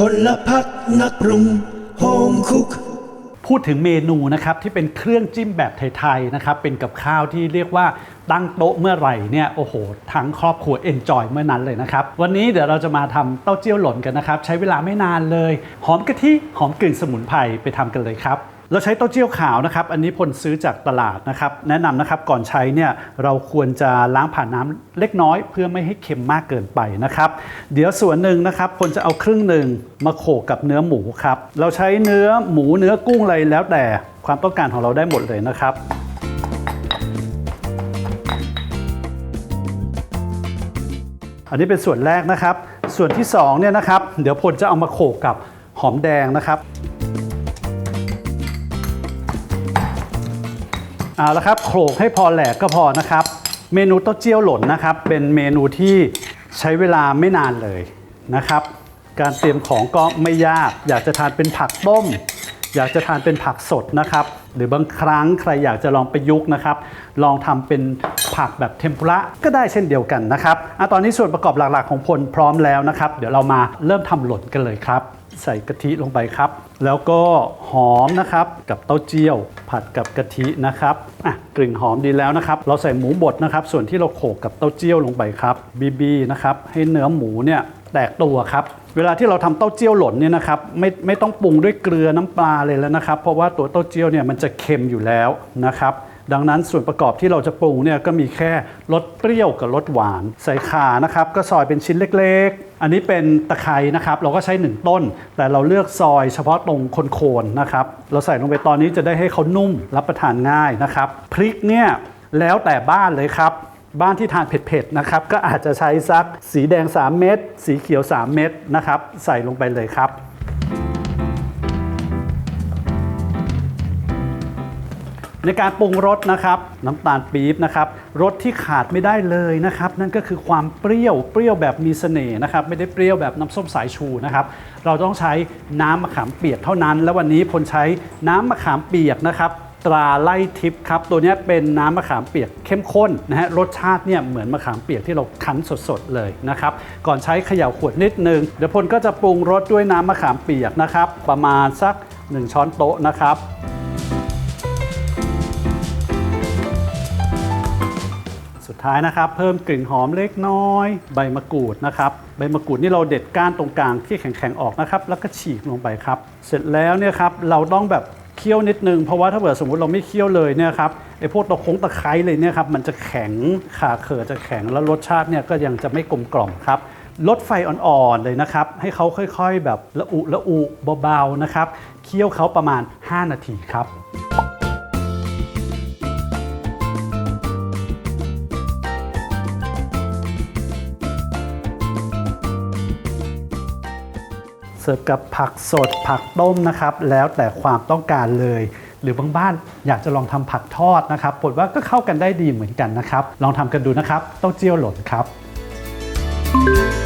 พลพักนักปรุงโฮมคุก พูดถึงเมนูนะครับที่เป็นเครื่องจิ้มแบบไทยๆนะครับเป็นกับข้าวที่เรียกว่าตั้งโต๊ะเมื่อไหร่เนี่ยโอ้โห ทั้งครอบครัวเอนจอยเมื่อนั้นเลยนะครับ วันนี้เดี๋ยวเราจะมาทำเต้าเจี้ยวหล่นกันนะครับ ใช้เวลาไม่นานเลย หอมกะทิหอมกลิ่นสมุนไพรไปทำกันเลยครับ เราใช้เต้าเจี้ยวขาวนะครับ อันนี้พลซื้อจากตลาดนะครับ แนะนำนะครับก่อนใช้เนี่ยเราควรจะล้างผ่านน้ำเล็กน้อย เพื่อไม่ให้เค็มมากเกินไปนะครับ เดี๋ยวส่วนหนึ่งนะครับพลจะเอาครึ่งหนึ่งมาโขกกับเนื้อหมูครับ เราใช้เนื้อหมูเนื้อกุ้งอะไรแล้วแต่ความต้องการของเราได้หมดเลยนะครับอันนี้เป็นส่วนแรกนะครับ ส่วนที่2เนี่ยนะครับ เดี๋ยวพลจะเอามาโขกกับหอมแดงนะครับ เอาละครับโขลกให้พอแหลกก็พอนะครับ เมนูเต้าเจี้ยวหล่นนะครับ เป็นเมนูที่ใช้เวลาไม่นานเลยนะครับ การเตรียมของก็ไม่ยาก อยากจะทานเป็นผักต้ม อยากจะทานเป็นผักสดนะครับ หรือบางครั้งใครอยากจะลองประยุกต์นะครับ ลองทำเป็นผักแบบเทมปุระก็ได้เช่นเดียวกันนะครับอตอนนี้ส่วนประกอบหลักๆของพลพร้อมแล้วนะครับ เดี๋ยวเรามาเริ่มทำหล่นกันเลยครับ ใส่กะทิลงไปครับ แล้วก็หอมนะครับกับเต้าเจี้ยว ผัดกับกะทินะครับอะกลิ่นหอมดีแล้วนะครับ เราใส่หมูบดนะครับ ส่วนที่เราโขกกับเต้าเจี้ยวลงไปครับบีบีนะครับให้เนื้อหมูเนี่ย แตกตัวครับ เวลาที่เราทำเต้าเจี้ยวหล่นเนี่ยนะครับไม่ไม่ต้องปรุงด้วยเกลือน้ำปลาเลยแล้วนะครับ เพราะว่าตัวเต้าเจี้ยวเนี่ยมันจะเค็มอยู่แล้วนะครับ ดังนั้นส่วนประกอบที่เราจะปรุงเนี่ยก็มีแค่รสเปรี้ยวกับรสหวาน ใส่ข่านะครับ ก็ซอยเป็นชิ้นเล็กๆ อันนี้เป็นตะไคร้นะครับ เราก็ใช้หนึ่งต้น แต่เราเลือกซอยเฉพาะตรงโคนๆนะครับ เราใส่ลงไปตอนนี้จะได้ให้เขานุ่มรับประทานง่ายนะครับพริกเนี่ยแล้วแต่บ้านเลยครับ บ้านที่ทานเผ็ดๆนะครับก็อาจจะใช้สักสีแดง 3 เม็ดสีเขียว 3 เม็ดนะครับใส่ลงไปเลยครับในการปรุงรสนะครับน้ำตาลปี๊บนะครับรสที่ขาดไม่ได้เลยนะครับ นั่นก็คือความเปรี้ยวเปรี้ยวแบบมีเสน่ห์นะครับ ไม่ได้เปรี้ยวแบบน้ำส้มสายชูนะครับ เราต้องใช้น้ำมะขามเปียกเท่านั้น และวันนี้พลใช้น้ำมะขามเปียกนะครับ ตราไล่ทิพย์ครับ ตัวนี้เป็นน้ำมะขามเปียกเข้มข้นนะฮะรสชาติเนี่ยเหมือนมะขามเปียกที่เราคั้นสดๆเลยนะครับ ก่อนใช้เขย่าขวดนิดนึง เดี๋ยวพลก็จะปรุงรสด้วยน้ำมะขามเปียกนะครับ ประมาณสัก 1 ช้อนโต๊ะนะครับสุดท้ายนะครับ เพิ่มกลิ่นหอมเล็กน้อย ใบมะกรูดนะครับ ใบมะกรูดนี่เราเด็ดก้านตรงกลางที่แข็งๆออกนะครับ แล้วก็ฉีกลงไปครับ เสร็จแล้วเนี่ยครับเราต้องแบบ เคี่ยวนิดนึง เพราะว่าถ้าเกิดสมมติเราไม่เคี่ยวเลยเนี่ยครับไอ้พวกตะคงตะไคร้เลยเนี่ยครับมันจะแข็งขาเขอจะแข็งแล้วรสชาติเนี่ยก็ยังจะไม่กลมกล่อมครับลดไฟอ่อนๆเลยนะครับ ให้เขาค่อยๆ แบบละอุละอุเบาๆนะครับเคี่ยวเขาประมาณ 5 นาทีครับ สิร์ฟกับผักสดผักต้มนะครับ แล้วแต่ความต้องการเลย หรือบางบ้านอยากจะลองทำผักทอดนะครับผลว่าก็เข้ากันได้ดีเหมือนกันนะครับ ลองทำกันดูนะครับ เต้าเจี้ยวหล่นครับห